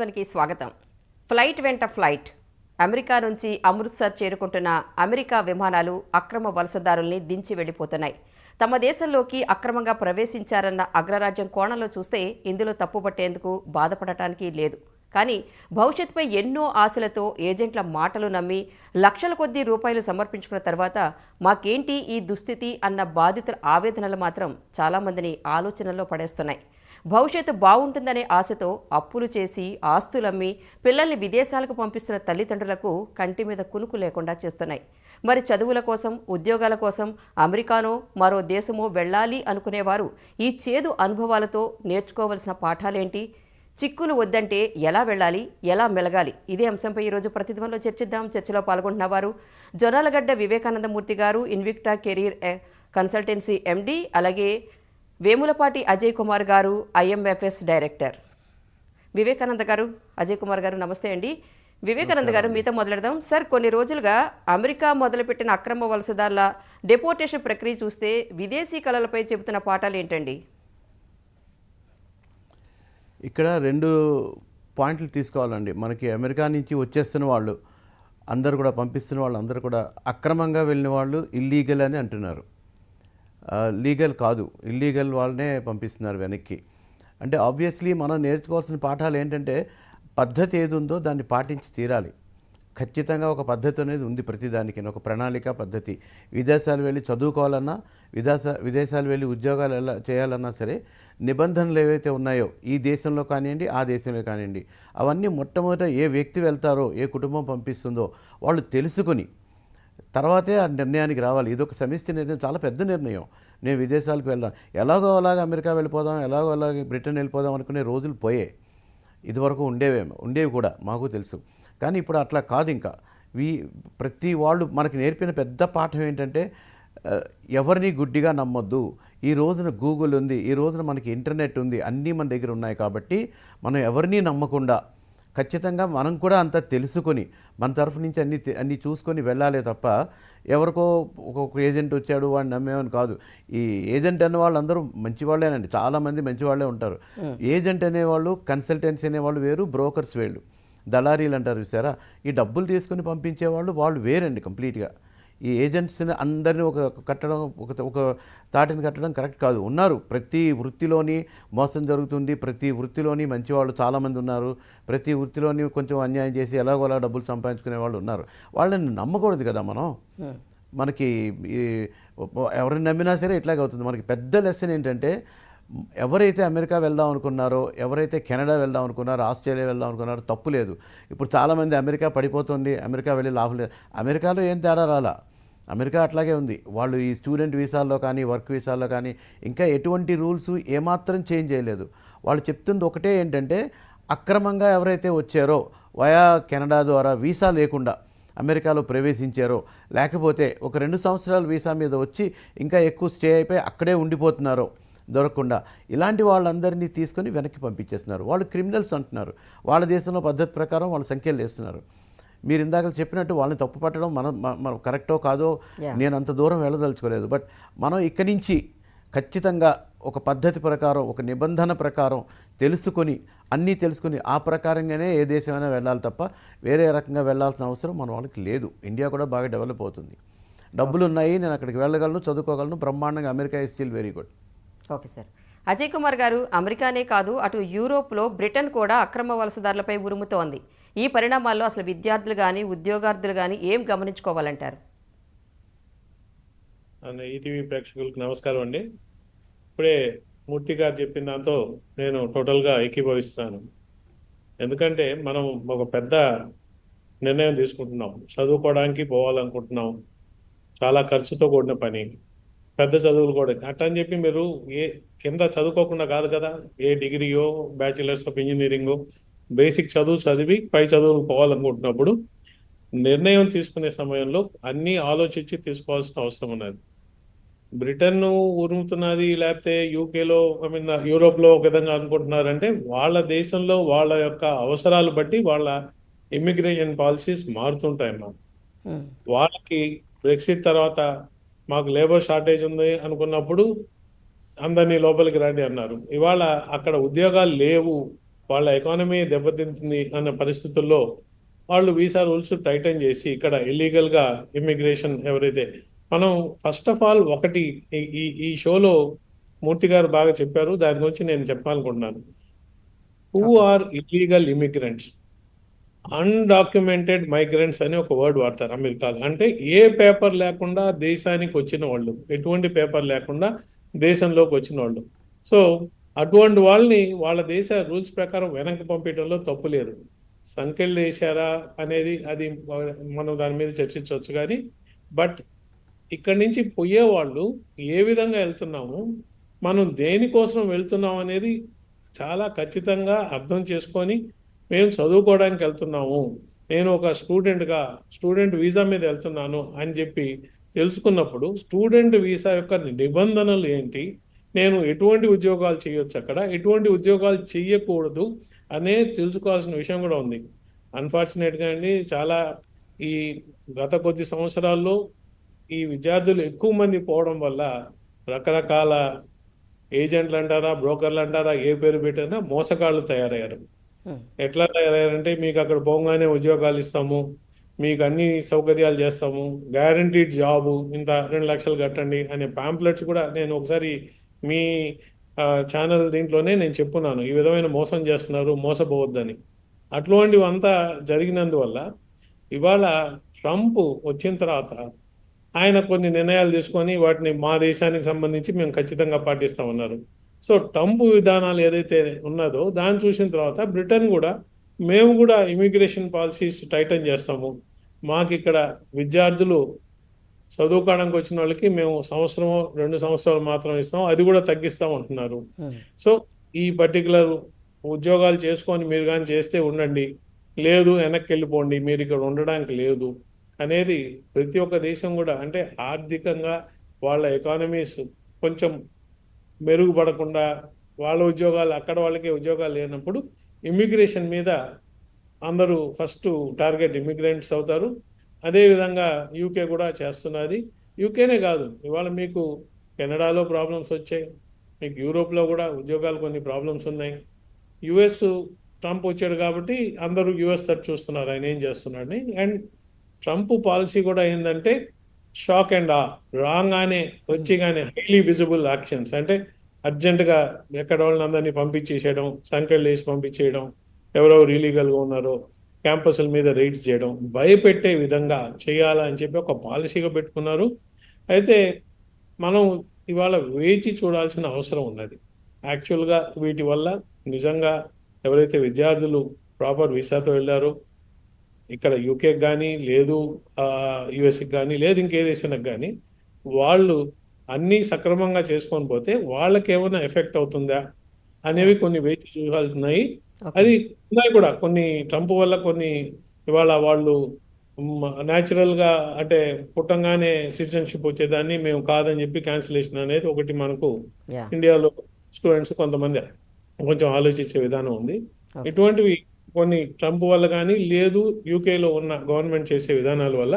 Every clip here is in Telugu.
ప్రతిధ్వనికి స్వాగతం. ఫ్లైట్ వెంట ఫ్లైట్. అమెరికా నుంచి అమృత్సర్ చేరుకుంటున్న అమెరికా విమానాలు అక్రమ వలసదారుల్ని దించి వెళ్ళిపోతున్నాయి. తమ దేశంలోకి అక్రమంగా ప్రవేశించారన్న అగ్రరాజ్యం కోణంలో చూస్తే ఇందులో తప్పుపట్టేందుకు బాధపడటానికి లేదు. కానీ భవిష్యత్తుపై ఎన్నో ఆశలతో ఏజెంట్ల మాటలు నమ్మి లక్షల కొద్దీ రూపాయలు సమర్పించుకున్న తర్వాత మాకేంటి ఈ దుస్థితి అన్న బాధితుల ఆవేదనలు మాత్రం చాలామందిని ఆలోచనలో పడేస్తున్నాయి. భవిష్యత్తు బాగుంటుందనే ఆశతో అప్పులు చేసి ఆస్తులమ్మి పిల్లల్ని విదేశాలకు పంపిస్తున్న తల్లిదండ్రులకు కంటి మీద కునుకు లేకుండా చేస్తున్నాయి. మరి చదువుల కోసం ఉద్యోగాల కోసం అమెరికానో మరో దేశమో వెళ్ళాలి అనుకునేవారు ఈ చేదు అనుభవాలతో నేర్చుకోవలసిన పాఠాలేంటి? చిక్కులు వద్దంటే ఎలా వెళ్ళాలి? ఎలా మెలగాలి? ఇదే అంశంపై ఈరోజు ప్రతిధ్వంలో చర్చిద్దాం. చర్చలో పాల్గొంటున్న వారు జొనాలగడ్డ వివేకానందమూర్తి గారు ఇన్విక్టా కెరీర్ కన్సల్టెన్సీ ఎండి అలాగే వేములపాటి అజయ్ కుమార్ గారు ఐఎంఎఫ్ఎస్ డైరెక్టర్. వివేకానంద గారు అజయ్ కుమార్ గారు నమస్తే అండి. వివేకానంద గారు మీతో మొదలెడదాం. సార్ కొన్ని రోజులుగా అమెరికా మొదలుపెట్టిన అక్రమ వలసదారుల డెపోటేషన్ ప్రక్రియ చూస్తే విదేశీ కళలపై చెబుతున్న పాఠాలు ఏంటండి? ఇక్కడ రెండు పాయింట్లు తీసుకోవాలండి. మనకి అమెరికా నుంచి వచ్చేస్తున్న వాళ్ళు అందరు కూడా పంపిస్తున్న వాళ్ళు అందరూ కూడా అక్రమంగా వెళ్ళిన వాళ్ళు ఇల్లీగల్ అని అంటున్నారు. లీగల్ కాదు. ఇల్లీగల్ వాళ్ళనే పంపిస్తున్నారు వెనక్కి. అంటే ఆబ్వియస్లీ మనం నేర్చుకోవాల్సిన పాఠాలు ఏంటంటే పద్ధతి ఏది ఉందో దాన్ని పాటించి తీరాలి. ఖచ్చితంగా ఒక పద్ధతి అనేది ఉంది ప్రతిదానికి ఒక ప్రణాళిక పద్ధతి. విదేశాలు వెళ్ళి చదువుకోవాలన్నా విదేశ విదేశాలు వెళ్ళి ఉద్యోగాలు ఎలా చేయాలన్నా సరే నిబంధనలు ఏవైతే ఉన్నాయో ఈ దేశంలో కానివ్వండి ఆ దేశంలో కానివ్వండి అవన్నీ మొట్టమొదట ఏ వ్యక్తి వెళ్తారో ఏ కుటుంబం పంపిస్తుందో వాళ్ళు తెలుసుకుని తర్వాతే ఆ నిర్ణయానికి రావాలి. ఇది ఒక సమిష్టి నిర్ణయం చాలా పెద్ద నిర్ణయం. నేను విదేశాలకు వెళ్దాం. ఎలాగో అలాగ అమెరికా వెళ్ళిపోదాం ఎలాగో అలాగే బ్రిటన్ వెళ్ళిపోదాం అనుకునే రోజులు పోయాయి ఇదివరకు ఉండేవేమో ఉండేవి కూడా మాకు తెలుసు. కానీ ఇప్పుడు అట్లా కాదు ఇంకా. వీ ప్రతి వాళ్ళు మనకి నేర్పిన పెద్ద పాఠం ఏంటంటే ఎవరిని గుడ్డిగా నమ్మొద్దు. ఈ రోజున గూగుల్ ఉంది ఈ రోజున మనకి ఇంటర్నెట్ ఉంది అన్నీ మన దగ్గర ఉన్నాయి కాబట్టి మనం ఎవరిని నమ్మకుండా ఖచ్చితంగా మనం కూడా అంతా తెలుసుకొని మన తరఫు నుంచి అన్ని అన్ని చూసుకొని వెళ్ళాలే తప్ప ఎవరికో ఒక్కొక్క ఏజెంట్ వచ్చాడు వాడిని నమ్మేమని కాదు. ఈ ఏజెంట్ అనే వాళ్ళు అందరూ మంచి వాళ్ళేనండి చాలామంది మంచి వాళ్ళే ఉంటారు ఏజెంట్ అనేవాళ్ళు కన్సల్టెన్సీ అనేవాళ్ళు వేరు బ్రోకర్స్ వేళ్ళు. దళారీలు అంటారు చూసారా? ఈ డబ్బులు తీసుకుని పంపించేవాళ్ళు వాళ్ళు వేరండి కంప్లీట్గా. ఈ ఏజెంట్స్ని అందరినీ ఒక కట్టడం ఒక ఒక తాటిని కట్టడం కరెక్ట్ కాదు. ఉన్నారు. ప్రతి వృత్తిలోని మోసం జరుగుతుంది. ప్రతి వృత్తిలోని మంచి వాళ్ళు చాలామంది ఉన్నారు. ప్రతి వృత్తిలోని కొంచెం అన్యాయం చేసి ఎలాగోలా డబ్బులు సంపాదించుకునే వాళ్ళు ఉన్నారు. వాళ్ళని నమ్మకూడదు కదా మనం? మనకి ఈ ఎవరిని నమ్మినా సరే ఇట్లాగే అవుతుంది. మనకి పెద్ద లెసన్ ఏంటంటే ఎవరైతే అమెరికా వెళ్దాం అనుకున్నారో ఎవరైతే కెనడా వెళ్దాం అనుకున్నారో ఆస్ట్రేలియా వెళ్దాం అనుకున్నారో తప్పు లేదు. ఇప్పుడు చాలామంది అమెరికా పడిపోతుంది. అమెరికా వెళ్ళి లాభం లేదు. అమెరికాలో ఏం తేడా రాలా? అమెరికా అట్లాగే ఉంది. వాళ్ళు ఈ స్టూడెంట్ వీసాల్లో కానీ వర్క్ వీసాల్లో కానీ ఇంకా ఎటువంటి రూల్స్ ఏమాత్రం చేంజ్ చేయలేదు. వాళ్ళు చెప్తుంది ఒకటే ఏంటంటే అక్రమంగా ఎవరైతే వచ్చారో వయా కెనడా ద్వారా వీసా లేకుండా అమెరికాలో ప్రవేశించారో లేకపోతే ఒక రెండు సంవత్సరాల వీసా మీద వచ్చి ఇంకా ఎక్కువ స్టే అయిపోయి అక్కడే ఉండిపోతున్నారో దొరకకుండా ఇలాంటి వాళ్ళందరినీ తీసుకొని వెనక్కి పంపించేస్తున్నారు. వాళ్ళు క్రిమినల్స్ అంటున్నారు. వాళ్ళ దేశంలో పద్ధతి ప్రకారం వాళ్ళ సంఖ్యలు వేస్తున్నారు మీరు ఇందాక చెప్పినట్టు వాళ్ళని తప్పు పట్టడం మనం మనం కరెక్టో కాదో. నేను అంత దూరం వెళ్ళదలుచుకోలేదు. బట్ మనం ఇక్కడి నుంచి ఖచ్చితంగా ఒక పద్ధతి ప్రకారం ఒక నిబంధన ప్రకారం తెలుసుకొని అన్నీ తెలుసుకొని ఆ ప్రకారంగానే ఏ దేశమైనా వెళ్ళాలి తప్ప వేరే రకంగా వెళ్ళాల్సిన అవసరం మన వాళ్ళకి లేదు. ఇండియా కూడా బాగా డెవలప్ అవుతుంది. డబ్బులు ఉన్నాయి నేను అక్కడికి వెళ్ళగలను చదువుకోగలను బ్రహ్మాండంగా America is still very good okay sir Ajay Kumar గారు అమెరికానే కాదు అటు యూరోప్లో బ్రిటన్ కూడా అక్రమ వలసదారులపై ఉరుముతోంది. ఈ పరిణామాల్లో అసలు విద్యార్థులు కానీ ఉద్యోగార్థులు కానీ ఏం గమనించుకోవాలంటారు? ఈటీవీ ప్రేక్షకులకు నమస్కారం అండి. ఇప్పుడే మూర్తి గారు చెప్పిన దాంతో నేను టోటల్గా ఏకీభవిస్తున్నాను ఎందుకంటే మనం ఒక పెద్ద నిర్ణయం తీసుకుంటున్నాం. చదువుకోవడానికి పోవాలనుకుంటున్నాం. చాలా ఖర్చుతో కూడిన పని పెద్ద చదువులు కూడా. అట్ట అని చెప్పి మీరు ఏ కింద చదువుకోకుండా కాదు కదా. ఏ డిగ్రీయో బ్యాచిలర్స్ ఆఫ్ ఇంజనీరింగో బేసిక్ చదువు చదివి పై చదువులు పోవాలనుకుంటున్నప్పుడు నిర్ణయం తీసుకునే సమయంలో అన్నీ ఆలోచించి తీసుకోవాల్సిన అవసరం ఉన్నది. బ్రిటన్ ఉరుముతున్నది లేకపోతే యూకేలో ఐ మీన్ యూరోప్లో ఒక విధంగా అనుకుంటున్నారంటే వాళ్ళ దేశంలో వాళ్ళ యొక్క అవసరాలు బట్టి వాళ్ళ ఇమిగ్రేషన్ పాలసీస్ మారుతుంటాయి ఉమ్, వాళ్ళకి బ్రెక్సిట్ తర్వాత మాకు లేబర్ షార్టేజ్ ఉంది అనుకున్నప్పుడు అందరినీ లోపలికి రండి అన్నారు. ఇవాళ అక్కడ ఉద్యోగాలు లేవు వాళ్ళ ఎకానమీ దెబ్బతింటుంది అన్న పరిస్థితుల్లో వాళ్ళు వీసా రూల్స్ టైటన్ చేసి ఇక్కడ ఇల్లీగల్గా ఇమ్మిగ్రేషన్ ఎవరైతే మనం ఫస్ట్ ఆఫ్ ఆల్ ఒకటి ఈ- ఈ షోలో మూర్తి గారు బాగా చెప్పారు. దాని గురించి నేను చెప్పాలనుకుంటున్నాను. Who are illegal immigrants undocumented migrants అని ఒక వర్డ్ వాడతారు అమెరికాలో. అంటే ఏ పేపర్ లేకుండా దేశానికి వచ్చిన వాళ్ళు ఎటువంటి పేపర్ లేకుండా దేశంలోకి వచ్చిన వాళ్ళు. సో అటువంటి వాళ్ళని వాళ్ళ దేశ రూల్స్ ప్రకారం వెనక్కి పంపించడంలో తప్పు లేదు. సంఖ్యలు వేశారా అనేది అది మనం దాని మీద చర్చించవచ్చు కానీ బట్ ఇక్కడి నుంచి పోయే వాళ్ళు ఏ విధంగా వెళ్తున్నాము మనం దేనికోసం వెళ్తున్నాం అనేది చాలా ఖచ్చితంగా అర్థం చేసుకొని మేము చదువుకోవడానికి వెళ్తున్నాము. నేను ఒక స్టూడెంట్గా స్టూడెంట్ వీసా మీద వెళ్తున్నాను అని చెప్పి తెలుసుకున్నప్పుడు స్టూడెంట్ వీసా యొక్క నిబంధనలు ఏంటి? నేను ఎటువంటి ఉద్యోగాలు చేయొచ్చు అక్కడ? ఎటువంటి ఉద్యోగాలు చేయకూడదు అనే తెలుసుకోవాల్సిన విషయం కూడా ఉంది. అన్ఫార్చునేట్గా అండి చాలా ఈ గత కొద్ది సంవత్సరాల్లో ఈ విద్యార్థులు ఎక్కువ మంది పోవడం వల్ల రకరకాల ఏజెంట్లు అంటారా బ్రోకర్లు అంటారా ఏ పేరు పెట్టినా మోసగాళ్ళు తయారయ్యారు. ఎట్లా తయారయ్యారంటే మీకు అక్కడ పోగానే ఉద్యోగాలు ఇస్తాము మీకు అన్ని సౌకర్యాలు చేస్తాము గ్యారంటీడ్ జాబు ఇంత రెండు లక్షలు కట్టండి అనే పాంప్లెట్స్ కూడా నేను ఒకసారి మీ ఛానల్ దీంట్లోనే నేను చెప్పున్నాను. ఈ విధమైన మోసం చేస్తున్నారు మోసపోవద్దని. అటువంటివంతా జరిగినందువల్ల ఇవాళ ట్రంప్ వచ్చిన తర్వాత ఆయన కొన్ని నిర్ణయాలు తీసుకొని వాటిని మా దేశానికి సంబంధించి మేము ఖచ్చితంగా పాటిస్తామన్నారు సో ట్రంప్ విధానాలు ఏదైతే ఉన్నదో దాన్ని చూసిన తర్వాత బ్రిటన్ కూడా మేము కూడా ఇమిగ్రేషన్ పాలసీస్ టైటన్ చేస్తాము. మాకు ఇక్కడ విద్యార్థులు చదువుకోవడానికి వచ్చిన వాళ్ళకి మేము సంవత్సరం రెండు సంవత్సరాలు మాత్రం ఇస్తాం. అది కూడా తగ్గిస్తాం అంటున్నారు. సో ఈ పర్టికులర్ ఉద్యోగాలు చేసుకొని మీరు కానీ చేస్తే ఉండండి. లేదు వెనక్కి వెళ్ళిపోండి. మీరు ఇక్కడ ఉండడానికి లేదు అనేది ప్రతి ఒక్క దేశం కూడా అంటే ఆర్థికంగా వాళ్ళ ఎకానమీస్ కొంచెం మెరుగుపడకుండా వాళ్ళ ఉద్యోగాలు అక్కడ వాళ్ళకి ఉద్యోగాలు లేనప్పుడు ఇమ్మిగ్రేషన్ మీద అందరూ ఫస్ట్ టార్గెట్ ఇమిగ్రెంట్స్ అవుతారు. అదేవిధంగా యూకే కూడా చేస్తున్నది. యూకేనే కాదు ఇవాళ మీకు కెనడాలో ప్రాబ్లమ్స్ వచ్చాయి మీకు యూరోప్లో కూడా ఉద్యోగాలు కొన్ని ప్రాబ్లమ్స్ ఉన్నాయి. యుఎస్ ట్రంప్ వచ్చాడు కాబట్టి అందరూ యుఎస్ తరపు చూస్తున్నారు ఆయన ఏం చేస్తున్నాడని. అండ్ ట్రంప్ పాలసీ కూడా ఏంటంటే షాక్ అండ్ ఆ రాగానే వచ్చి కానీ హైలీ విజిబుల్ యాక్షన్స్ అంటే అర్జెంటుగా ఎక్కడ వాళ్ళని అందరినీ పంపించేసేయడం సంఖ్యలు వేసి పంపించేయడం ఎవరెవరు ఇలీగల్గా ఉన్నారో క్యాంపస్ల మీద రైడ్స్ చేయడం భయపెట్టే విధంగా చేయాలా అని చెప్పి ఒక పాలసీగా పెట్టుకున్నారు. అయితే మనం ఇవాళ వేచి చూడాల్సిన అవసరం ఉన్నది. యాక్చువల్గా వీటి వల్ల నిజంగా ఎవరైతే విద్యార్థులు ప్రాపర్ వీసాతో వెళ్ళారో ఇక్కడ యూకేకి కానీ లేదు యుఎస్కి కానీ లేదు ఇంకే దేశానికి కానీ వాళ్ళు అన్నీ సక్రమంగా చేసుకొని పోతే వాళ్ళకి ఏమైనా ఎఫెక్ట్ అవుతుందా అనేవి కొన్ని వేచి చూడాల్సినాయి అది ఉన్నాయి కూడా. కొన్ని ట్రంప్ వల్ల కొన్ని ఇవాళ వాళ్ళు న్యాచురల్గా అంటే పుట్టంగానే సిటిజన్షిప్ వచ్చేదాన్ని మేము కాదని చెప్పి క్యాన్సిలేషన్ అనేది ఒకటి మనకు ఇండియాలో స్టూడెంట్స్ కొంతమంది కొంచెం ఆలోచించే విధానం ఉంది. ఇటువంటివి కొన్ని ట్రంప్ వల్ల కానీ లేదు యూకేలో ఉన్న గవర్నమెంట్ చేసే విధానాల వల్ల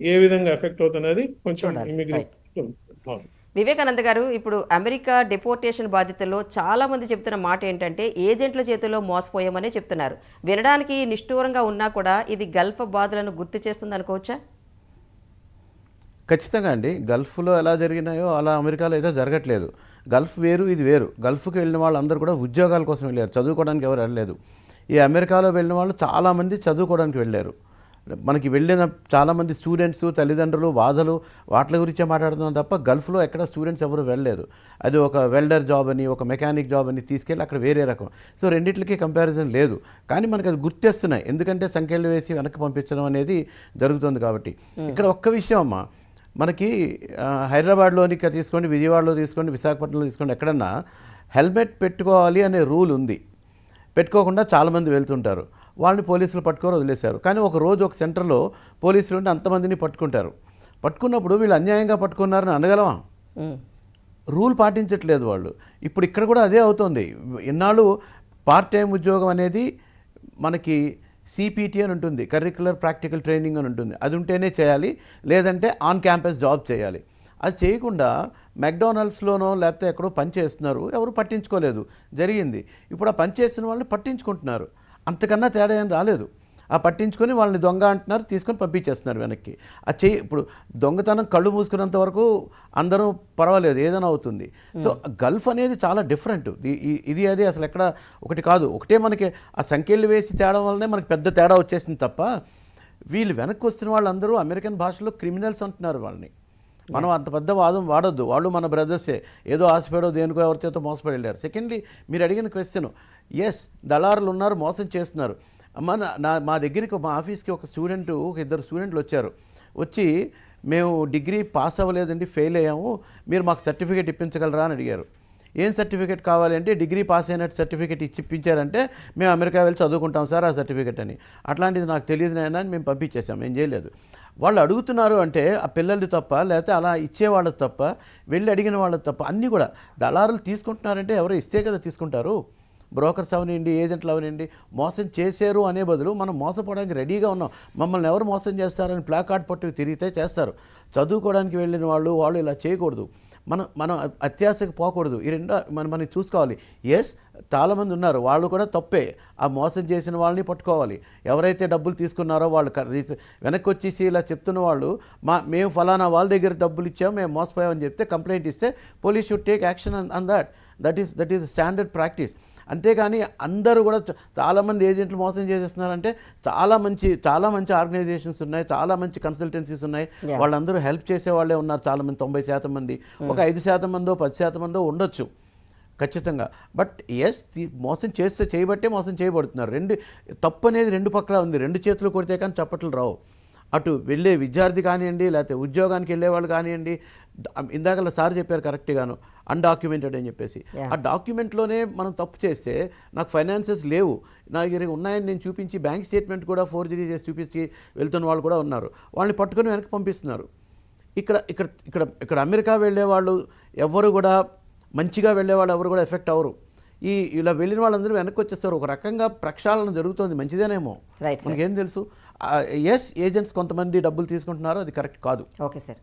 ఏ విధంగా ఎఫెక్ట్ అవుతున్నది కొంచెం. ఇమిగ్రేషన్ వివేకానంద గారు ఇప్పుడు అమెరికా డిపోర్టేషన్ బాధితుల్లో చాలా మంది చెప్తున్న మాట ఏంటంటే ఏజెంట్ల చేతిలో మోసపోయామనే చెప్తున్నారు. వినడానికి నిష్ఠూరంగా ఉన్నా కూడా ఇది గల్ఫ్ బాధలను గుర్తు చేస్తుంది అనుకోవచ్చా? ఖచ్చితంగా అండి. గల్ఫ్లో ఎలా జరిగినాయో అలా అమెరికాలో అయితే జరగట్లేదు. గల్ఫ్ వేరు ఇది వేరు. గల్ఫ్కి వెళ్ళిన వాళ్ళందరూ కూడా ఉద్యోగాల కోసం వెళ్ళారు. చదువుకోవడానికి ఎవరు వెళ్ళలేదు. ఈ అమెరికాలో వెళ్ళిన వాళ్ళు చాలామంది చదువుకోవడానికి వెళ్ళారు. మనకి వెళ్ళిన చాలామంది స్టూడెంట్స్ తల్లిదండ్రులు బాధలు వాటి గురించే మాట్లాడుతున్నాం తప్ప గల్ఫ్లో ఎక్కడ స్టూడెంట్స్ ఎవరు వెళ్ళలేదు అది ఒక వెల్డర్ జాబ్ అని ఒక మెకానిక్ జాబ్ అని తీసుకెళ్ళి అక్కడ వేరే రకం. సో రెండిట్లకి కంపారిజన్ లేదు. కానీ మనకి అది గుర్తేస్తున్నాయి. ఎందుకంటే సంఖ్యలు వేసి వెనక్కి పంపించడం అనేది జరుగుతుంది కాబట్టి. ఇక్కడ ఒక్క విషయం అమ్మా. మనకి హైదరాబాద్లోని తీసుకోండి విజయవాడలో తీసుకోండి విశాఖపట్నంలో తీసుకోండి ఎక్కడన్నా హెల్మెట్ పెట్టుకోవాలి అనే రూల్ ఉంది. పెట్టుకోకుండా చాలామంది వెళ్తుంటారు. వాళ్ళని పోలీసులు పట్టుకొని వదిలేశారు. కానీ ఒక రోజు ఒక సెంటర్లో పోలీసులు ఉండి అంతమందిని పట్టుకుంటారు. పట్టుకున్నప్పుడు వీళ్ళు అన్యాయంగా పట్టుకున్నారని అనగలమా? ఉమ్, రూల్ పాటించట్లేదు వాళ్ళు. ఇప్పుడు ఇక్కడ కూడా అదే అవుతుంది. ఇన్నాళ్ళు పార్ట్ టైం ఉద్యోగం అనేది మనకి సిపిటి అని ఉంటుంది. కరిక్యులర్ ప్రాక్టికల్ ట్రైనింగ్ అని ఉంటుంది. అది ఉంటేనే చేయాలి. లేదంటే ఆన్ క్యాంపస్ జాబ్ చేయాలి. అది చేయకుండా మెక్డానల్డ్స్లోనో లేకపోతే ఎక్కడో పని చేస్తున్నారు ఎవరు పట్టించుకోలేదు. జరిగింది. ఇప్పుడు ఆ పని చేస్తున్న వాళ్ళని పట్టించుకుంటున్నారు. అంతకన్నా తేడా ఏం రాలేదు. ఆ పట్టించుకొని వాళ్ళని దొంగ అంటున్నారు తీసుకొని పంపించేస్తున్నారు వెనక్కి. ఆ చెయ్యి ఇప్పుడు దొంగతనం కళ్ళు మూసుకున్నంత వరకు అందరూ పర్వాలేదు ఏదైనా అవుతుంది. సో గల్ఫ్ అనేది చాలా డిఫరెంట్. ఇది అది అసలు ఎక్కడ ఒకటి కాదు. ఒకటే మనకి ఆ సంఖ్యలు వేసి తేడం వల్లనే మనకి పెద్ద తేడా వచ్చేసింది తప్ప వీళ్ళు వెనక్కి వస్తున్న వాళ్ళందరూ అమెరికన్ భాషలో క్రిమినల్స్ అంటున్నారు వాళ్ళని. మనం అంత పెద్ద వాదం వాడొద్దు. వాళ్ళు మన బ్రదర్సే. ఏదో ఆశపడో దేనికో ఎవరి చేత మోసపడి వెళ్ళారు సెకండ్లీ మీరు అడిగిన క్వశ్చన్ ఎస్ దళారులు ఉన్నారు మోసం చేస్తున్నారు. మన నా మా దగ్గరికి మా ఆఫీస్కి ఒక స్టూడెంట్ ఒక ఇద్దరు స్టూడెంట్లు వచ్చారు. వచ్చి మేము డిగ్రీ పాస్ అవ్వలేదండి ఫెయిల్ అయ్యాము మీరు మాకు సర్టిఫికేట్ ఇప్పించగలరా? అని అడిగారు. ఏం సర్టిఫికేట్ కావాలి అంటే డిగ్రీ పాస్ అయినట్టు సర్టిఫికేట్ ఇచ్చి ఇప్పించారంటే మేము అమెరికా వెళ్ళి చదువుకుంటాం సార్ ఆ సర్టిఫికేట్ అని. అట్లాంటిది నాకు తెలియదు నాయన అని మేము పంపించేసాం ఏం చేయలేదు. వాళ్ళు అడుగుతున్నారు అంటే ఆ పిల్లలు తప్ప లేకపోతే అలా ఇచ్చేవాళ్ళు తప్ప వెళ్ళి అడిగిన వాళ్ళు తప్ప అన్నీ కూడా దళారులు తీసుకుంటున్నారంటే ఎవరో ఇస్తే కదా తీసుకుంటారు. బ్రోకర్స్ అవనివ్వండి ఏజెంట్లు అవనివ్వండి మోసం చేశారు అనే బదులు మనం మోసపోవడానికి రెడీగా ఉన్నాం. మమ్మల్ని ఎవరు మోసం చేస్తారని ప్లాకార్డ్ పట్టుకు తిరిగితే చేస్తారు. చదువుకోవడానికి వెళ్ళిన వాళ్ళు వాళ్ళు ఇలా చేయకూడదు. మనం మనం అత్యాశకు పోకూడదు. ఈ రెండు మనం మనం చూసుకోవాలి. ఎస్ చాలామంది ఉన్నారు. వాళ్ళు కూడా తప్పే. ఆ మోసం చేసిన వాళ్ళని పట్టుకోవాలి. ఎవరైతే డబ్బులు తీసుకున్నారో వాళ్ళు వెనక్కి వచ్చేసి ఇలా చెప్తున్న వాళ్ళు మా మేము ఫలానా వాళ్ళ దగ్గర డబ్బులు ఇచ్చాము మేము మోసపోయామని చెప్తే కంప్లైంట్ ఇస్తే police should take action and that that is that is standard practice అంతేగాని అందరూ కూడా చాలామంది ఏజెంట్లు మోసం చేసేస్తున్నారంటే చాలా మంచి చాలా మంచి ఆర్గనైజేషన్స్ ఉన్నాయి చాలా మంచి కన్సల్టెన్సీస్ ఉన్నాయి. వాళ్ళందరూ హెల్ప్ చేసే వాళ్ళే ఉన్నారు చాలా మంది తొంభై శాతం మంది ఒక ఐదు శాతం మందో పది శాతం మందో ఉండొచ్చు. ఖచ్చితంగా. బట్ ఎస్ మోసం చేస్తే చేయబట్టే మోసం చేయబడుతున్నారు. రెండు తప్పు అనేది రెండు పక్కల ఉంది. రెండు చేతులు కొడితే కానీ చప్పట్లు రావు. అటు వెళ్ళే విద్యార్థి కానివ్వండి లేకపోతే ఉద్యోగానికి వెళ్ళేవాళ్ళు కానివ్వండి ఇందాకలా సార్ చెప్పారు కరెక్ట్గాను. అన్డాక్యుమెంటెడ్ అని చెప్పేసి. ఆ డాక్యుమెంట్లోనే మనం తప్పు చేస్తే నాకు ఫైనాన్సెస్ లేవు. నా దగ్గర ఉన్నాయని నేను చూపించి బ్యాంక్ స్టేట్మెంట్ కూడా ఫోర్జరీ చేసి చూపించి వెళ్తున్న వాళ్ళు కూడా ఉన్నారు. వాళ్ళని పట్టుకొని వెనక్కి పంపిస్తున్నారు. ఇక్కడ ఇక్కడ ఇక్కడ ఇక్కడ అమెరికా వెళ్ళే వాళ్ళు ఎవరు కూడా మంచిగా వెళ్ళే వాళ్ళు ఎవరు కూడా ఎఫెక్ట్ అవ్వరు. ఈ ఇలా వెళ్ళిన వాళ్ళందరూ వెనక్కి వచ్చేస్తారు. ఒక రకంగా ప్రక్షాళన జరుగుతుంది. మంచిదేనేమో. మనకేం తెలుసు? ఎస్ ఏజెంట్స్ కొంతమంది డబ్బులు తీసుకుంటున్నారు. అది కరెక్ట్ కాదు. ఓకే సార్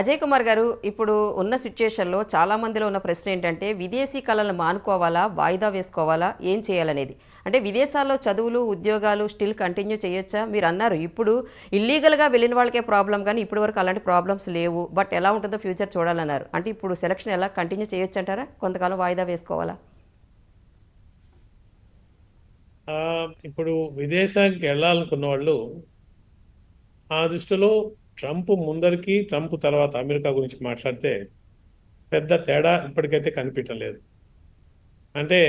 అజయ్ కుమార్ గారు ఇప్పుడు ఉన్న సిచ్యుయేషన్లో చాలా మందిలో ఉన్న ప్రశ్న ఏంటంటే విదేశీ కళలను మానుకోవాలా వాయిదా వేసుకోవాలా ఏం చేయాలనేది? అంటే విదేశాల్లో చదువులు ఉద్యోగాలు స్టిల్ కంటిన్యూ చేయొచ్చా? మీరు అన్నారు ఇప్పుడు ఇల్లీగల్గా వెళ్ళిన వాళ్ళకే ప్రాబ్లం కానీ ఇప్పటి వరకు అలాంటి ప్రాబ్లమ్స్ లేవు. బట్ ఎలా ఉంటుందో ఫ్యూచర్ చూడాలన్నారు. అంటే ఇప్పుడు సెలక్షన్ ఎలా కంటిన్యూ చేయొచ్చు అంటారా? కొంతకాలం వాయిదా వేసుకోవాలా? ఇప్పుడు విదేశానికి వెళ్ళాలనుకున్న వాళ్ళు ఆ దృష్టిలో ట్రంప్ ముందరికి ట్రంప్ తర్వాత అమెరికా గురించి మాట్లాడితే పెద్ద తేడా ఇప్పటికైతే కనిపించలేదు అంటే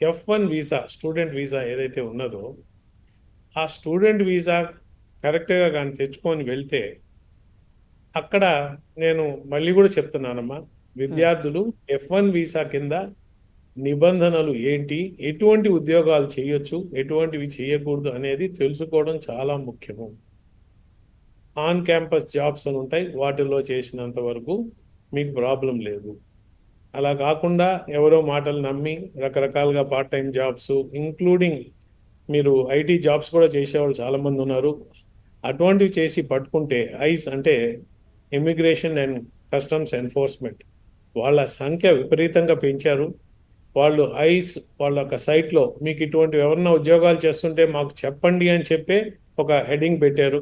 F one visa student visa ఏదైతే ఉన్నదో ఆ స్టూడెంట్ వీసా కరెక్ట్గా కానీ తెచ్చుకొని వెళ్తే అక్కడ నేను మళ్ళీ కూడా చెప్తున్నానమ్మా విద్యార్థులు ఎఫ్ వన్ వీసా కింద నిబంధనలు ఏంటి ఎటువంటి ఉద్యోగాలు చేయొచ్చు ఎటువంటివి చేయకూడదు అనేది తెలుసుకోవడం చాలా ముఖ్యము. ఆన్ క్యాంపస్ జాబ్స్ అని ఉంటాయి వాటిల్లో చేసినంత వరకు మీకు ప్రాబ్లం లేదు. అలా కాకుండా ఎవరో మాటలు నమ్మి రకరకాలుగా పార్ట్ టైం జాబ్స్ ఇంక్లూడింగ్ మీరు ఐటీ జాబ్స్ కూడా చేసేవాళ్ళు చాలామంది ఉన్నారు. అటువంటివి చేసి పట్టుకుంటే ఐస్ అంటే ఇమిగ్రేషన్ అండ్ కస్టమ్స్ ఎన్ఫోర్స్మెంట్ వాళ్ళ సంఖ్య విపరీతంగా పెంచారు. వాళ్ళు ఐస్ వాళ్ళ యొక్క సైట్లో మీకు ఇటువంటి ఎవరన్నా ఉద్యోగాలు చేస్తుంటే మాకు చెప్పండి అని చెప్పే ఒక హెడింగ్ పెట్టారు.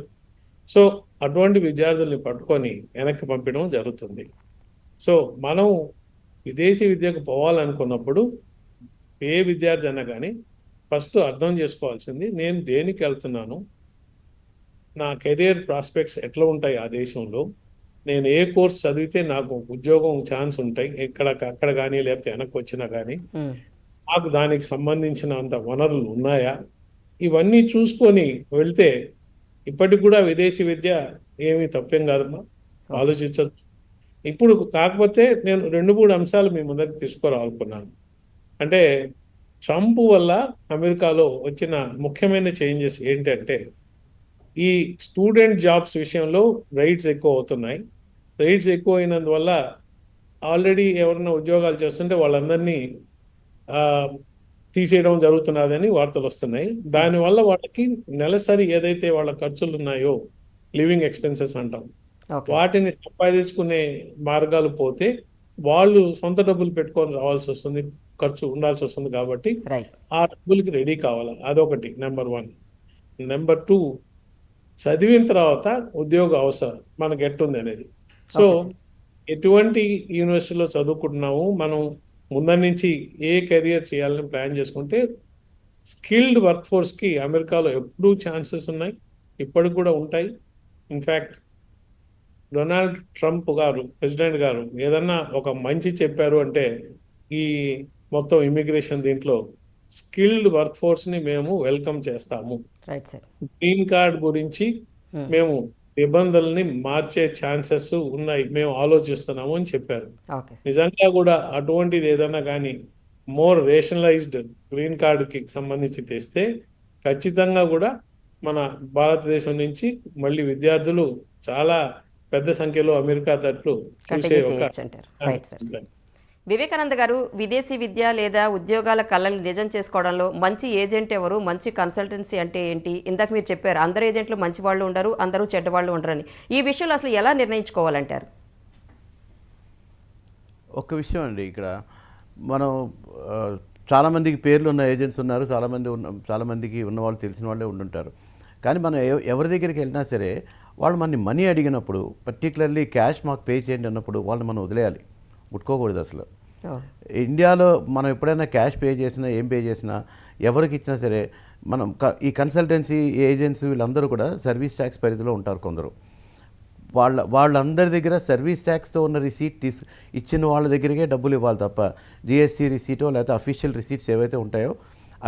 సో అటువంటి విద్యార్థుల్ని పట్టుకొని వెనక్కి పంపించడం జరుగుతుంది. సో మనం విదేశీ విద్యకు పోవాలనుకున్నప్పుడు ఏ విద్యార్థి అయినా కానీ ఫస్ట్ అర్థం చేసుకోవాల్సింది నేను దేనికి వెళ్తున్నాను? నా కెరియర్ ప్రాస్పెక్ట్స్ ఎట్లా ఉంటాయి ఆ దేశంలో? నేను ఏ కోర్స్ చదివితే నాకు ఉద్యోగం ఛాన్స్ ఉంటాయి ఎక్కడ అక్కడ కానీ లేకపోతే వెనక్కి వచ్చినా కానీ నాకు దానికి సంబంధించినంత వనరులు ఉన్నాయా? ఇవన్నీ చూసుకొని వెళ్తే ఇప్పటికి కూడా విదేశీ విద్య ఏమీ తప్పేం కాదమ్మా. ఆలోచించచ్చు ఇప్పుడు కాకపోతే నేను రెండు మూడు అంశాలు మీ ముందరికి తీసుకురావాలనుకున్నాను. అంటే ట్రంప్ వల్ల అమెరికాలో వచ్చిన ముఖ్యమైన చేంజెస్ ఏంటంటే ఈ స్టూడెంట్ జాబ్స్ విషయంలో రైట్స్ ఎక్కువ అవుతున్నాయి. రైట్స్ ఎక్కువ అయినందువల్ల ఆల్రెడీ ఎవరైనా ఉద్యోగాలు చేస్తుంటే వాళ్ళందరినీ తీసేయడం జరుగుతున్నదని వార్తలు వస్తున్నాయి. దానివల్ల వాళ్ళకి నెలసరి ఏదైతే వాళ్ళ ఖర్చులు ఉన్నాయో లివింగ్ ఎక్స్పెన్సెస్ అంటాం. వాటిని సంపాదించుకునే మార్గాలు పోతే వాళ్ళు సొంత డబ్బులు పెట్టుకొని రావాల్సి వస్తుంది ఖర్చు ఉండాల్సి వస్తుంది కాబట్టి ఆ డబ్బులకి రెడీ కావాలి అదొకటి నెంబర్ వన్. నెంబర్ టూ చదివిన తర్వాత ఉద్యోగ అవసరం మనకి ఎట్టుంది అనేది. సో. ఎటువంటి యూనివర్సిటీలో చదువుకుంటున్నాము మనం ముందర నుంచి ఏ కెరియర్ చేయాలని ప్లాన్ చేసుకుంటే స్కిల్డ్ వర్క్ ఫోర్స్కి అమెరికాలో ఎప్పుడూ ఛాన్సెస్ ఉన్నాయి. ఇప్పటికి కూడా ఉంటాయి. ఇన్ఫ్యాక్ట్ డొనాల్డ్ ట్రంప్ గారు ప్రెసిడెంట్ గారు ఏదన్నా ఒక మంచి చెప్పారు అంటే ఈ మొత్తం ఇమిగ్రేషన్ దీంట్లో స్కిల్డ్ వర్క్ ఫోర్స్ని మేము వెల్కమ్ చేస్తాము. గ్రీన్ కార్డ్ గురించి Hmm. మేము నిబంధనల్ని మార్చే ఛాన్సెస్ ఉన్నాయి. మేము ఆలోచిస్తున్నాము అని చెప్పారు. నిజంగా కూడా అటువంటిది ఏదైనా కానీ మోర్ రేషనలైజ్డ్ గ్రీన్ కార్డుకి సంబంధించి తెస్తే ఖచ్చితంగా కూడా మన భారతదేశం నుంచి మళ్ళీ విద్యార్థులు చాలా పెద్ద సంఖ్యలో అమెరికా తట్లు చూసే ఒక వివేకానంద గారు విదేశీ విద్య లేదా ఉద్యోగాల కళల్ని నిజం చేసుకోవడంలో మంచి ఏజెంట్ ఎవరు మంచి కన్సల్టెన్సీ అంటే ఏంటి? ఇందాక మీరు చెప్పారు అందరు ఏజెంట్లు మంచి వాళ్ళు ఉండరు అందరూ చెడ్డవాళ్ళు ఉండరని. ఈ విషయంలో అసలు ఎలా నిర్ణయించుకోవాలంటారు? ఒక్క విషయం అండి ఇక్కడ. మనం చాలామందికి పేర్లు ఉన్న ఏజెంట్స్ ఉన్నారు చాలామంది ఉన్న చాలామందికి ఉన్న వాళ్ళు తెలిసిన వాళ్ళే ఉండుంటారు. కానీ మనం ఎవ- ఎవరి దగ్గరికి వెళ్ళినా సరే వాళ్ళు మనని మనీ అడిగినప్పుడు పర్టికులర్లీ క్యాష్ మాకు పే చేయండి అన్నప్పుడు వాళ్ళని మనం వదిలేయాలి. ముట్టుకోకూడదు అసలు. ఇండియాలో మనం ఎప్పుడైనా క్యాష్ పే చేసినా ఏం పే చేసినా ఎవరికి ఇచ్చినా సరే మనం ఈ కన్సల్టెన్సీ ఏజెంట్స్ వీళ్ళందరూ కూడా సర్వీస్ ట్యాక్స్ పరిధిలో ఉంటారు కొందరు. వాళ్ళ వాళ్ళందరి దగ్గర సర్వీస్ ట్యాక్స్తో ఉన్న రిసీట్ తీసు ఇచ్చిన వాళ్ళ దగ్గరికే డబ్బులు ఇవ్వాలి తప్ప జిఎస్టీ రిసీటో లేకపోతే అఫీషియల్ రిసీట్స్ ఏవైతే ఉంటాయో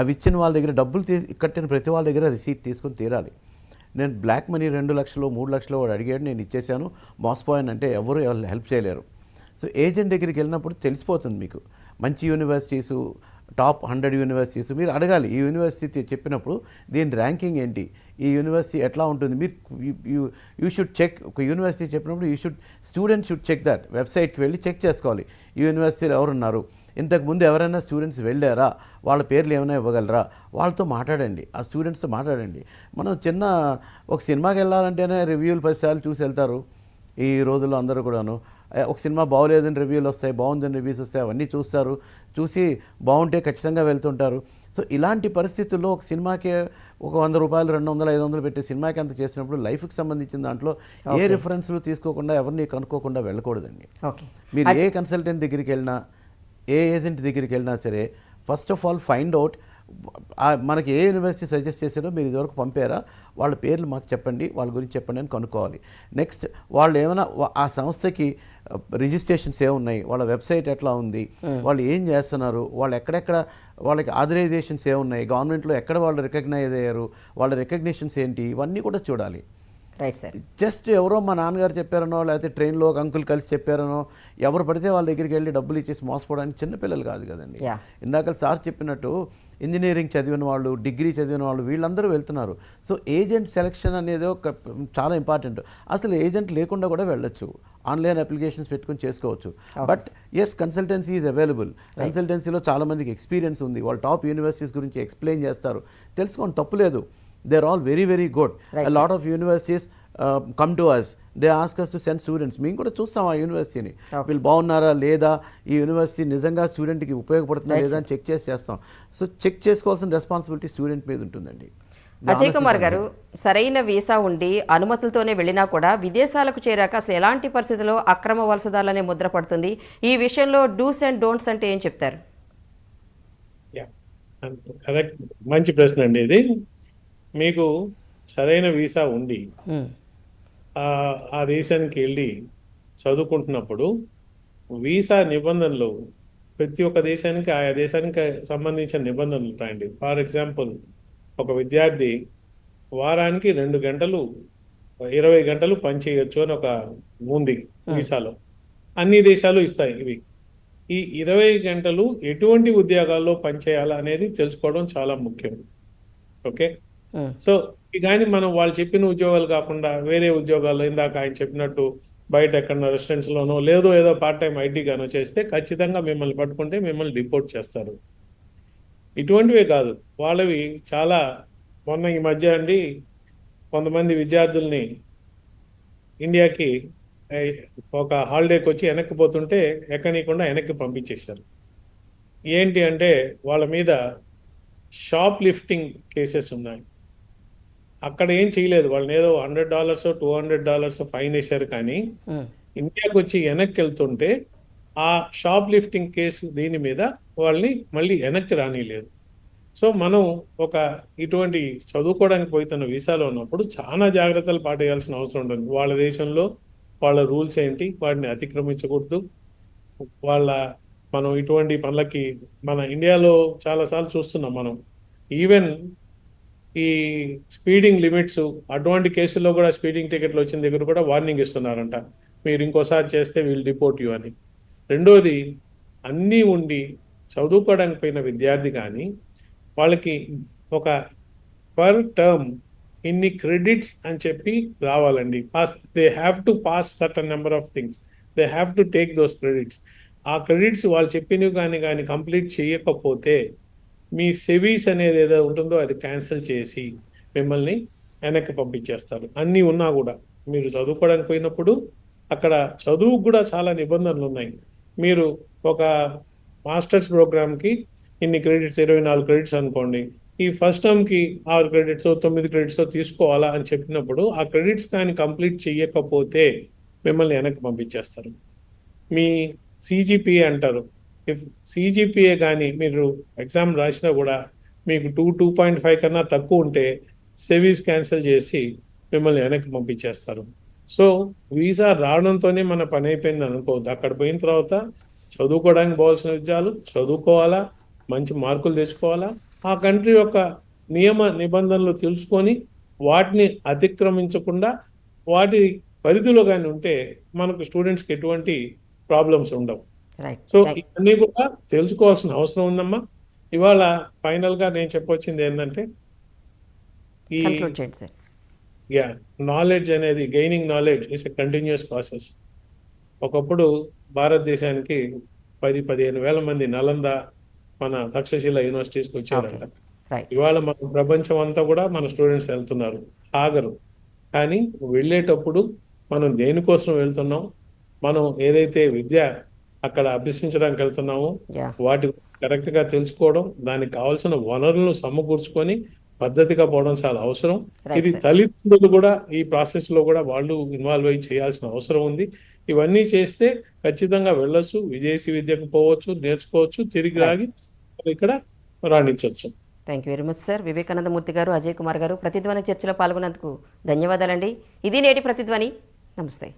అవి ఇచ్చిన వాళ్ళ దగ్గర డబ్బులు తీ కట్టిన ప్రతి వాళ్ళ దగ్గర రిసీట్ తీసుకొని తీరాలి. నేను బ్లాక్ మనీ రెండు లక్షలు మూడు లక్షలు వాడు అడిగాడు నేను ఇచ్చేసాను మోసపోయాను అంటే ఎవరు హెల్ప్ చేయలేరు. సో ఏజెంట్ దగ్గరికి వెళ్ళినప్పుడు తెలిసిపోతుంది మీకు. మంచి యూనివర్సిటీస్ టాప్ హండ్రెడ్ యూనివర్సిటీస్ మీరు అడగాలి. ఈ యూనివర్సిటీ చెప్పినప్పుడు దీని ర్యాంకింగ్ ఏంటి? ఈ యూనివర్సిటీ ఎట్లా ఉంటుంది? మీరు యూ షుడ్ చెక్ ఒక యూనివర్సిటీ చెప్పినప్పుడు you should student should check that వెబ్సైట్కి వెళ్ళి చెక్ చేసుకోవాలి. ఈ యూనివర్సిటీలో ఎవరున్నారు? ఇంతకు ముందు ఎవరైనా స్టూడెంట్స్ వెళ్ళారా? వాళ్ళ పేర్లు ఏమైనా ఇవ్వగలరా? వాళ్ళతో మాట్లాడండి. ఆ స్టూడెంట్స్తో మాట్లాడండి. మనం చిన్న ఒక సినిమాకి వెళ్ళాలంటేనే రివ్యూలు పదిసార్లు చూసి వెళ్తారు. ఈ రోజుల్లో అందరూ కూడాను. ఒక సినిమా బాగోలేదని రివ్యూలు వస్తాయి బాగుందని రివ్యూస్ వస్తాయి అవన్నీ చూస్తారు. చూసి బాగుంటే ఖచ్చితంగా వెళ్తుంటారు. సో ఇలాంటి పరిస్థితుల్లో ఒక సినిమాకి ఒక వంద రూపాయలు రెండు వందలు ఐదు వందలు పెట్టే సినిమాకి అంత చేసినప్పుడు లైఫ్కి సంబంధించిన దాంట్లో ఏ రిఫరెన్స్లు తీసుకోకుండా ఎవరిని కనుక్కోకుండా వెళ్ళకూడదండి. ఓకే. మీరు ఏ కన్సల్టెంట్ దగ్గరికి వెళ్ళినా ఏ ఏజెంట్ దగ్గరికి వెళ్ళినా సరే first of all find out మనకి ఏ యూనివర్సిటీ సజెస్ట్ చేశారో మీరు ఇదివరకు పంపారా వాళ్ళ పేర్లు మాకు చెప్పండి వాళ్ళ గురించి చెప్పండి అని కనుక్కోవాలి. నెక్స్ట్ వాళ్ళు ఏమైనా ఆ సంస్థకి రిజిస్ట్రేషన్స్ ఏమున్నాయి? వాళ్ళ వెబ్సైట్ ఎట్లా ఉంది? వాళ్ళు ఏం చేస్తున్నారు? వాళ్ళు ఎక్కడెక్కడ వాళ్ళకి ఆథరైజేషన్స్ ఏమున్నాయి? గవర్నమెంట్లో ఎక్కడ వాళ్ళు రికగ్నైజ్ అయ్యారు? వాళ్ళ రికగ్నిషన్స్ ఏంటి? ఇవన్నీ కూడా చూడాలి. Right sir. జస్ట్ ఎవరో మా నాన్నగారు చెప్పారనో లేకపోతే ట్రైన్లో ఒక అంకుల్ కలిసి చెప్పారనో ఎవరు పడితే వాళ్ళ దగ్గరికి వెళ్ళి డబ్బులు ఇచ్చేసి మోసపోవడానికి చిన్నపిల్లలు కాదు కదండి. ఇందాక సార్ చెప్పినట్టు ఇంజనీరింగ్ చదివిన వాళ్ళు డిగ్రీ చదివిన వాళ్ళు వీళ్ళందరూ వెళ్తున్నారు. సో ఏజెంట్ సెలక్షన్ అనేది ఒక చాలా ఇంపార్టెంట్. అసలు ఏజెంట్ లేకుండా కూడా వెళ్ళొచ్చు. ఆన్లైన్ అప్లికేషన్స్ పెట్టుకుని చేసుకోవచ్చు. But yes consultancy is available కన్సల్టెన్సీలో చాలా మందికి ఎక్స్పీరియన్స్ ఉంది. వాళ్ళు టాప్ యూనివర్సిటీస్ గురించి ఎక్స్ప్లెయిన్ చేస్తారు. తెలుసుకోండి తప్పులేదు. They are all very very good lot of universities come to us they ask us to send students మేము కూడా చూస్తాం ఆ యూనివర్సిటీని వీళ్ళు బాగున్నారా లేదా? ఈ యూనివర్సిటీ నిజంగా స్టూడెంట్కి ఉపయోగపడుతుందా లేదా అని చెక్ చేసి చేస్తాం. సో చెక్ చేసుకోవాల్సిన రెస్పాన్సిబిలిటీ స్టూడెంట్ మీద ఉంటుందండి. అజయ్ కుమార్ గారు. సరైన వీసా ఉండి అనుమతులతోనే వెళ్ళినా కూడా విదేశాలకు చేరాక అసలు ఎలాంటి పరిస్థితుల్లో అక్రమ వలసదారులనే ముద్ర పడుతుంది? ఈ విషయంలో డూస్ అండ్ డోంట్స్ అంటే ఏం చెప్తారు? కరెక్ట్ మంచి ప్రశ్న అండి ఇది. మీకు సరైన వీసా ఉండి ఆ ఆ దేశానికి వెళ్ళి చదువుకుంటున్నప్పుడు వీసా నిబంధనలు ప్రతి ఒక్క దేశానికి ఆయా దేశానికి సంబంధించిన నిబంధనలు ఉంటాయండి. ఫర్ ఎగ్జాంపుల్ ఒక విద్యార్థి వారానికి రెండు గంటలు ఇరవై గంటలు పనిచేయొచ్చు అని ఒక ఉంది వీసాలో. అన్ని దేశాలు ఇస్తాయి ఇవి. ఈ ఇరవై గంటలు ఎటువంటి ఉద్యోగాల్లో పనిచేయాలా అనేది తెలుసుకోవడం చాలా ముఖ్యం. ఓకే? సో కానీ మనం వాళ్ళు చెప్పిన ఉద్యోగాలు కాకుండా వేరే ఉద్యోగాల్లో ఇందాక ఆయన చెప్పినట్టు బయట ఎక్కడ రెస్టారెంట్స్ లోనో లేదో ఏదో పార్ట్ టైం ఐటీ గానో చేస్తే ఖచ్చితంగా మిమ్మల్ని పట్టుకుంటే మిమ్మల్ని రిపోర్ట్ చేస్తారు. ఇటువంటివే కాదు. వాళ్ళవి చాలా మొన్న ఈ మధ్య అండి కొంతమంది విద్యార్థుల్ని ఇండియాకి ఒక హాలిడేకి వచ్చి వెనక్కి పోతుంటే ఎక్కనీయకుండా వెనక్కి పంపించేశారు. ఏంటి అంటే వాళ్ళ మీద షాప్ లిఫ్టింగ్ కేసెస్ ఉన్నాయి. అక్కడ ఏం చేయలేదు. వాళ్ళని ఏదో hundred dollars two hundred dollars fine వేశారు కానీ ఇండియాకి వచ్చి వెనక్కి వెళ్తుంటే ఆ షాప్ లిఫ్టింగ్ కేసు దీని మీద వాళ్ళని మళ్ళీ వెనక్కి రానిలేదు సో మనం ఒక ఇటువంటి చదువుకోవడానికి పోతున్న వీసాలో ఉన్నప్పుడు చాలా జాగ్రత్తలు పాటించాల్సిన అవసరం ఉంటుంది. వాళ్ళ దేశంలో వాళ్ళ రూల్స్ ఏంటి? వాటిని అతిక్రమించకూడదు. వాళ్ళ మనం ఇటువంటి పనులకి మన ఇండియాలో చాలాసార్లు చూస్తున్నాం మనం. ఈవెన్ ఈ స్పీడింగ్ లిమిట్స్ అటువంటి కేసుల్లో కూడా స్పీడింగ్ టికెట్లు వచ్చిన దగ్గర కూడా వార్నింగ్ ఇస్తున్నారంట. మీరు ఇంకోసారి చేస్తే వీళ్ళు రిపోర్ట్ యూ అని. రెండోది అన్నీ ఉండి చదువుకోవడానికి పోయిన విద్యార్థి కానీ వాళ్ళకి ఒక పర్ టర్మ్ ఇన్ని క్రెడిట్స్ అని చెప్పి రావాలండి. Pass they have to pass certain number of things they have to take those credits ఆ క్రెడిట్స్ వాళ్ళు చెప్పినవి కానీ కానీ కంప్లీట్ చేయకపోతే మీ సెవీస్ అనేది ఏదో ఉంటుందో అది క్యాన్సిల్ చేసి మిమ్మల్ని వెనక్కి పంపించేస్తారు. అన్నీ ఉన్నా కూడా మీరు చదువుకోవడానికి పోయినప్పుడు అక్కడ చదువుకు కూడా చాలా నిబంధనలు ఉన్నాయి. మీరు ఒక మాస్టర్స్ ప్రోగ్రామ్కి ఇన్ని క్రెడిట్స్ ఇరవై నాలుగు క్రెడిట్స్ అనుకోండి. ఈ ఫస్ట్ టర్మ్కి ఆరు క్రెడిట్స్ తొమ్మిది క్రెడిట్స్ తీసుకోవాలా అని చెప్పినప్పుడు ఆ క్రెడిట్స్ కానీ కంప్లీట్ చేయకపోతే మిమ్మల్ని వెనక్కి పంపించేస్తారు. మీ సిజిపిఏ అంటారు. ఇఫ్ సిజిపిఏ కానీ మీరు ఎగ్జామ్ రాసినా కూడా మీకు టూ టూ పాయింట్ ఫైవ్ కన్నా తక్కువ ఉంటే సెవీస్ క్యాన్సిల్ చేసి మిమ్మల్ని వెనక్కి పంపించేస్తారు. సో వీసా రావడంతోనే మన పని అయిపోయింది అనుకోవద్దు. అక్కడ పోయిన తర్వాత చదువుకోవడానికి పోవాల్సిన విద్యాలు చదువుకోవాలా మంచి మార్కులు తెచ్చుకోవాలా ఆ కంట్రీ యొక్క నియమ నిబంధనలు తెలుసుకొని వాటిని అతిక్రమించకుండా వాటి పరిధిలో కానీ ఉంటే మనకు స్టూడెంట్స్కి ఎటువంటి ప్రాబ్లమ్స్ ఉండవు. సో ఇవన్నీ కూడా తెలుసుకోవాల్సిన అవసరం ఉందమ్మా. ఇవాళ ఫైనల్గా నేను చెప్పొచ్చింది ఏంటంటే ఈ యా నాలెడ్జ్ అనేది gaining knowledge is a continuous process ఒకప్పుడు భారతదేశానికి పది పదిహేను వేల మంది నలంద మన తక్షశిల యూనివర్సిటీస్కి వచ్చారంట. రైట్ ఇవాళ మన ప్రపంచం అంతా కూడా మన స్టూడెంట్స్ వెళ్తున్నారు. ఆగరు. కానీ వెళ్ళేటప్పుడు మనం దేనికోసం వెళ్తున్నాం? మనం ఏదైతే విద్య అక్కడ అభ్యసించడానికి వెళ్తున్నామో వాటి కరెక్ట్గా తెలుసుకోవడం దానికి కావాల్సిన వనరులను సమకూర్చుకొని పద్ధతిగా పోవడం చాలా అవసరం. ఇది. తల్లిదండ్రులు కూడా ఈ ప్రాసెస్లో కూడా వాళ్ళు ఇన్వాల్వ్ అయ్యి చేయాల్సిన అవసరం ఉంది. ఇవన్నీ చేస్తే ఖచ్చితంగా వెళ్ళొచ్చు విదేశీ విద్యకు పోవచ్చు నేర్చుకోవచ్చు తిరిగి. రాగి ఇక్కడ రాణించవచ్చు thank you very much sir Vivekanandamurthy గారు అజయ్ కుమార్ గారు ప్రతిధ్వని చర్చలో పాల్గొన్నందుకు ధన్యవాదాలండి. ఇది నేటి ప్రతిధ్వని. నమస్తే.